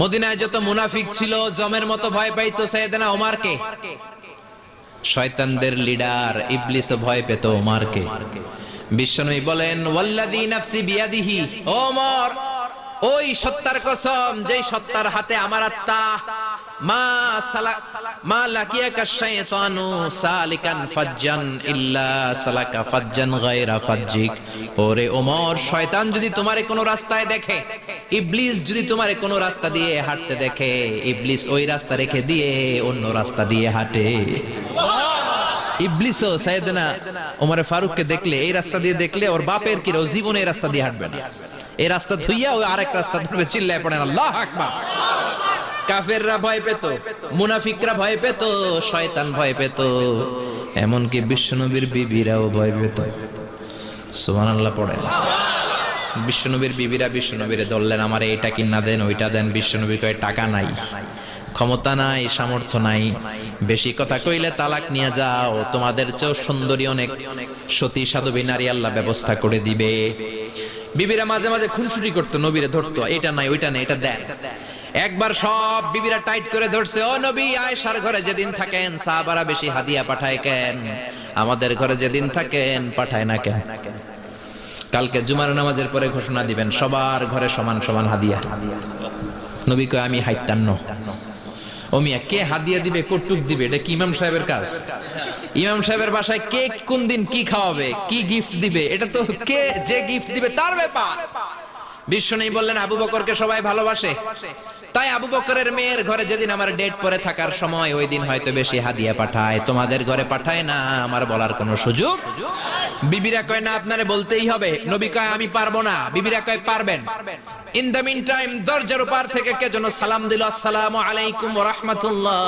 মদিনায় যত মুনাফিক ছিল, জমের মতো ভয় পাইতো সাইয়েদনা ওমারকে। শয়তানদের লিডার ইবলিসও ভয় পেত ওমারকে। বিশ্বনবী বলেন, ওয়াল্লাযী নাফসি বিয়াদিহি ওমর, ওই সত্তার কসম, যেই সত্তার হাতে আমার আত্মা, মা সালা, মা লাকিয়াকা শাইতানু সালিকান ফাজ্জান ইল্লা সালাকা ফাজ্জান গায়রা ফাজ্জিক। ওরে ওমর, শয়তান যদি তোমারে কোনো রাস্তায় দেখে ইবলিস যদি তোমার কোনো রাস্তা দিয়ে হাঁটতে দেখে, ইবলিস ওই রাস্তা রেখে দিয়ে অন্য রাস্তা দিয়ে হাঁটে। ইবলিসও সাইয়েদনা ওমরে ফারুককে দেখলে, এই রাস্তা দিয়ে দেখলে ওর বাপের কি জীবনে এই রাস্তা দিয়ে হাঁটবে না। এই রাস্তা ধুইয়া ওই আরেক রাস্তা ধরবে, চিল্লায় পড়েন আল্লাহ আকবার। কাফেররা ভয় পেত, মুনাফিকরা ভয় পেত, শয়তান ভয় পেত, এমনকি বিশ্বনবীর বিবিরাও ভয় পেত। সুবহানাল্লাহ পড়েন বিশ্বনবীর বিবিরা বিশ্বনবীরে ধরলেন, আমার এইটা কিনা দেন, ওইটা দেন। বিশ্বনবী কয়, টাকা নাই, ক্ষমতা নাই, সামর্থ্য নাই। বেশি কথা কইলে তালাক নিয়ে যাও, তোমাদের চেয়েও সুন্দরী অনেক সতী সাধবী নারী আল্লাহ ব্যবস্থা করে দিবে। বিবিরা মাঝে মাঝে খুনসুটি করতো, নবীরে ধরতো, এটা নাই, ওইটা নাই, এটা দেন। একবার সব বিবিরা টাইট করে ধরছে, ও নবী, আয়েশার ঘরে যেদিন থাকেন, সাহাবারা বেশি হাদিয়া পাঠায় কেন? আমাদের ঘরে যেদিন থাকেন, পাঠায় না কেন? কালকে জুমার নামাজের পরে ঘোষণা দিবেন, সবার ঘরে সমান সমান হাদিয়া। নবী কয়, আমি হাইতান্ন ও মিয়া কে হাদিয়া দিবে কটুক দিবে? এটা কি ইমাম সাহেবের কাজ? ইমাম সাহেবের বাসায় কে কোন দিন কি খাওয়াবে, কি গিফট দিবে, এটা তো কে যে গিফট দিবে তার ব্যাপার। বিশ্ব নেই বললেন, আবু বকরকে সবাই ভালোবাসে। তাই আবু বকরের মেয়ের ঘরে যেদিন আমার ডেট পরে থাকার সময়, ওই দিন হয়তো বেশি হাদিয়া পাঠায়। তোমাদের ঘরে পাঠায় না, আমার বলার কোনো সুযোগ বিবিরা কয়, না, আপনারে বলতেই হবে। নবী কয়, আমি পারব না। বিবিরা কয়, পারবেন। ইন দ্য মিন টাইম দরজার পার থেকে কে যেন সালাম দিল, আসসালামু আলাইকুম ওয়া রাহমাতুল্লাহ।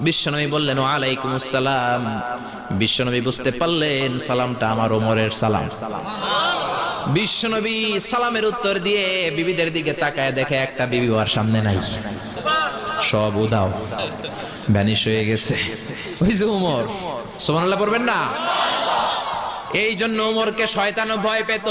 বিশ্বনবী বললেন আলাইকুম আসসালাম। বিশ্বনবী বুঝতে পারলেন, সালামটা আমার ওমরের সালাম। বিশ্বনবী সালামের উত্তর দিয়ে বিবিদের দিকে তাকায় দেখে একটা বিবি ওর সামনে নাই। সব উদাও, ভ্যানিশ হয়ে গেছে। ওই যে উমর সুবহানাল্লাহ, পড়বেন না? এই জন্য উমরকে শয়তানও ভয় পেত।